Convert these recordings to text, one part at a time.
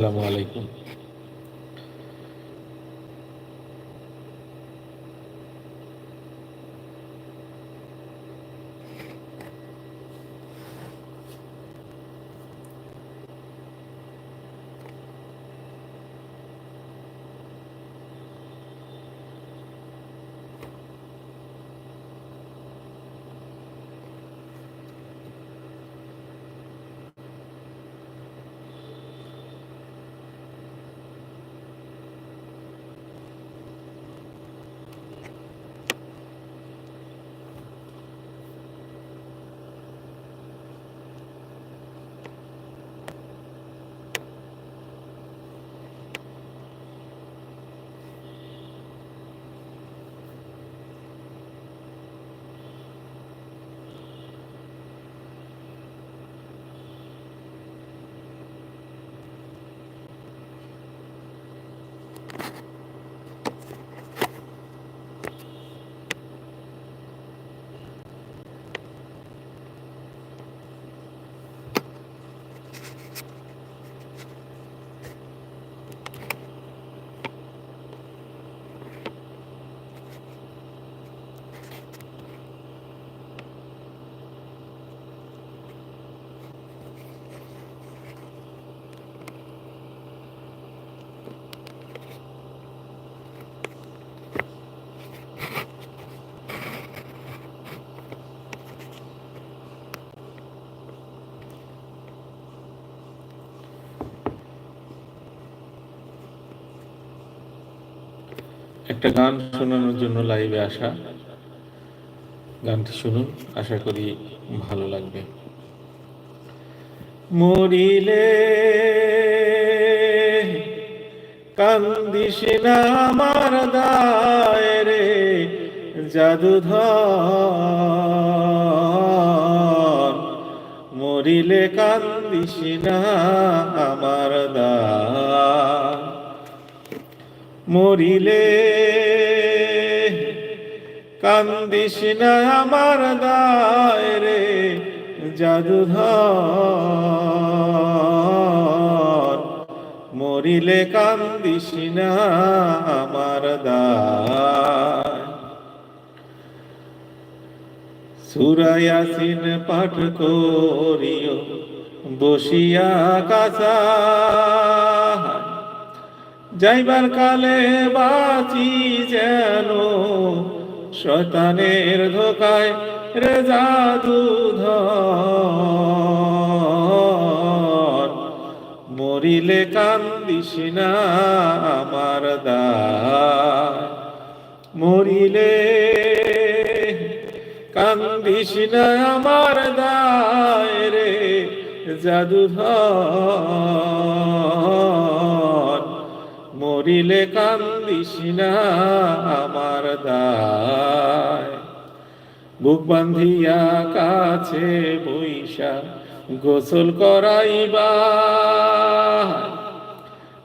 আসসালামু আলাইকুম। একটা গান শোনানোর জন্য লাইভে আসা। গানটি শুনুন, আশা করি ভালো লাগবে। মরিলে কান্দিস না আমার দায় রে জাদুধর। মরিলে কান্দিস না আমার দায়। মরিলে। কান্দিস না আমার দায় রে জাদুধর মরিলে কান্দিস না আমার দায়। সুরায়াসিন পাঠ করিও, বসিয়া কাসা যাইবার কালে বাঁচি যেন শতানের ধোকায় রে জাদুধর মরিলে কান্দিস না আমার দায়, মরিলে কান্দিস না আমার দায় রে জাদুধর মরিলে কান্দিস না আমার দায়। বুক বান্ধিয়া কাছে বৈশা গোসল করাইবা।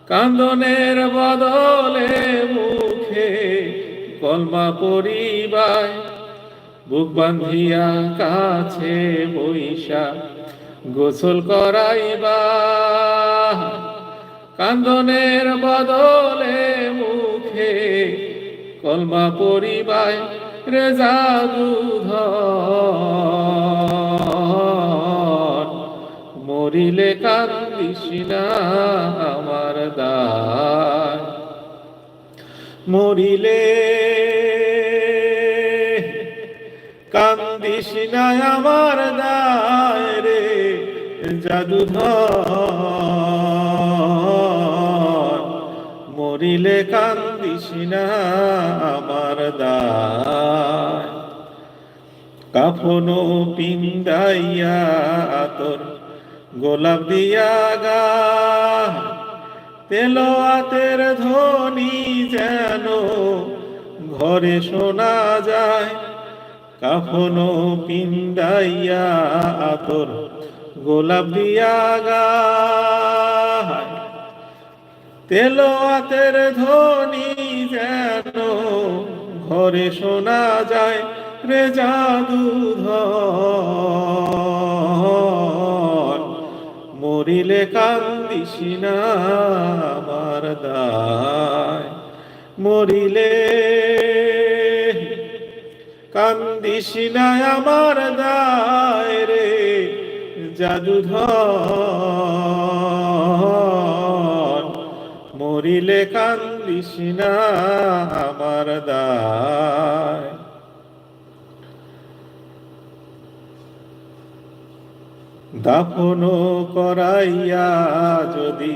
কান্দনের বদলে মুখে কলমা পরিবায় বুক বান্ধিয়া কাছে বৈশা গোসল করাইবা। কান্দনের বদলে মুখে কলমা পরিবায় রে জাদুধর মরিলে কান্দিস না আমার দায়। মরিলে কান্দিস না আমার দায় রে। জাদুধর মরিলে কান্দিস না আমার দায়। কাফনো পিন্দাইয়া তোর গোলাপ দিয়া গা। তেল তেলোয়াতের ধ্বনি যেন ঘরে শোনা যায়। কাফনো পিন্দাইয়া তোর গোলাপ দিয়া গা তেলোয়াতের ধ্বনি যেন ঘরে শোনা যায় রে জাদুধর মরিলে কান্দি কান্দিস না আমার দায়। মরিলে কান্দিস না আমার দায়। জাদুধর মরিলে কান্দিস না আমার দায়। দাফন করাইয়া যদি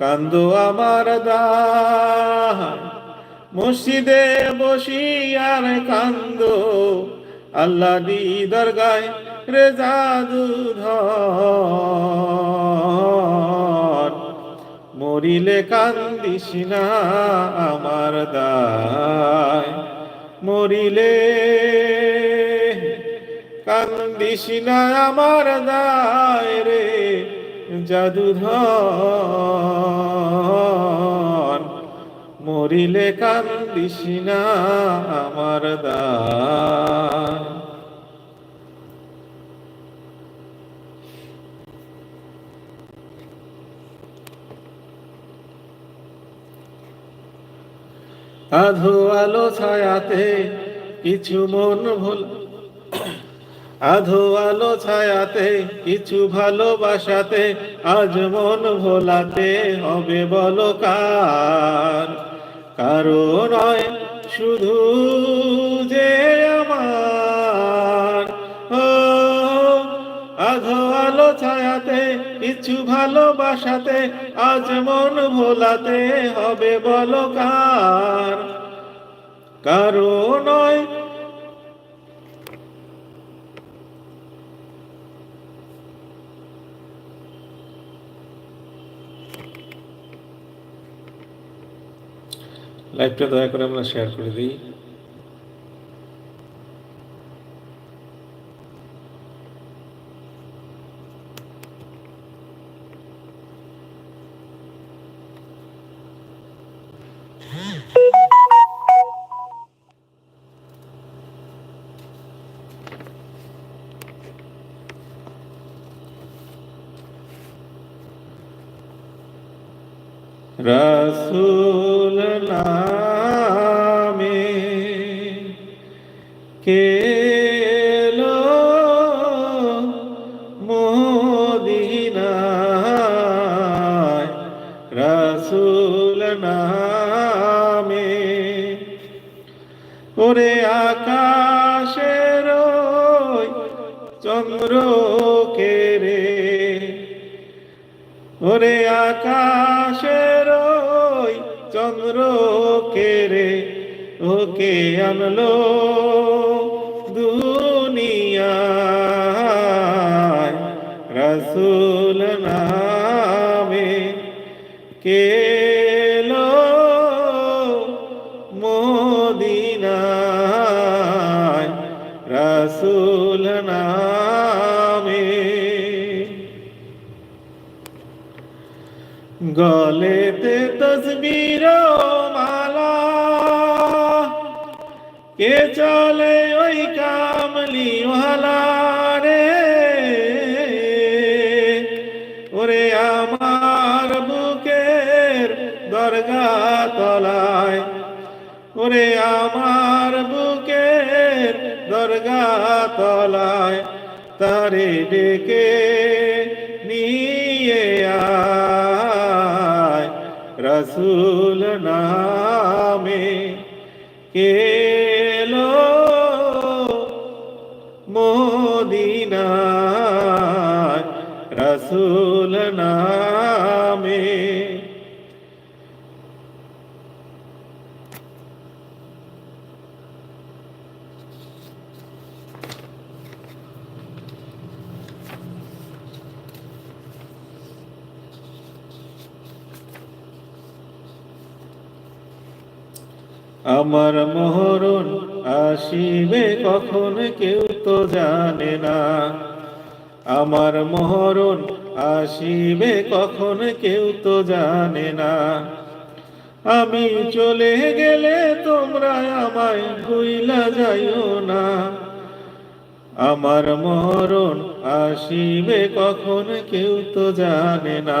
কান্দ আমার দায়, মসজিদে বসিয়ার কান্দ আল্লাহ দি দরগায় রে জাদুধর মরিলে কান্দিস না আমার দায়। মরিলে কান্দিস না আমার দায় রে জাদুধর মরিলে কান্দিস না আমার দায়। আধো আলো ছায়াতে কিছু মন ভুল। আধো আলো ছায়াতে কিছু ভালোবাসাতে আজ মন ভোলাতে হবে বলো কার? কারও নয়, শুধু যে আমার। আধো আলো ছায়াতে কিছু ভালোবাসাতে আজ মন ভোলাতে হবে বলো কার কারও নয়। লাইভটা দয়া করে আমরা শেয়ার করে দিই। রসুল নামে মোদিনায়? রসুল ওরে আকাশের চন্দ্র কেরে ওরে আকাশের ওই চন্দ্র কেরে ওকে আনলো দুনিয়ায়। রসুল নামে কেলো গলেতে তসবির মালা। কে চলে ওই কামলি রে? ওরে আমার বুকের দরগা তলায়। ওরে আমার বুকের দরগা তলায়। তারে ডেকে রসুল নামে কেলো মোদিনায় রসুল নামে আমার মহরণ আসিবে কখন কেউ তো জানে না। আমার মহরণ আসিবে কখন কেউ তো জানে না। আমি চলে গেলে তোমরা আমায় ভুইলা যাইও না। আমার মরণ আসিবে কখন কেউ তো জানে না।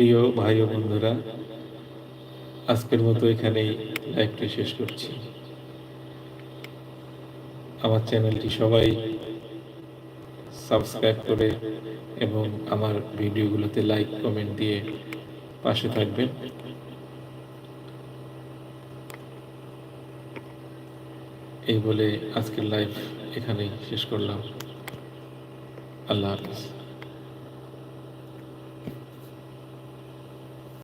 প্রিয় ভাই ও বন্ধুরা, আজকের মতো এখানেই লাইভটি শেষ করছি। আমার চ্যানেলটি সবাই সাবস্ক্রাইব করে এবং আমার ভিডিওগুলোতে লাইক, কমেন্ট দিয়ে পাশে থাকবেন। এই বলে আজকের লাইভ এখানেই শেষ করলাম। আল্লাহ হাফিজ।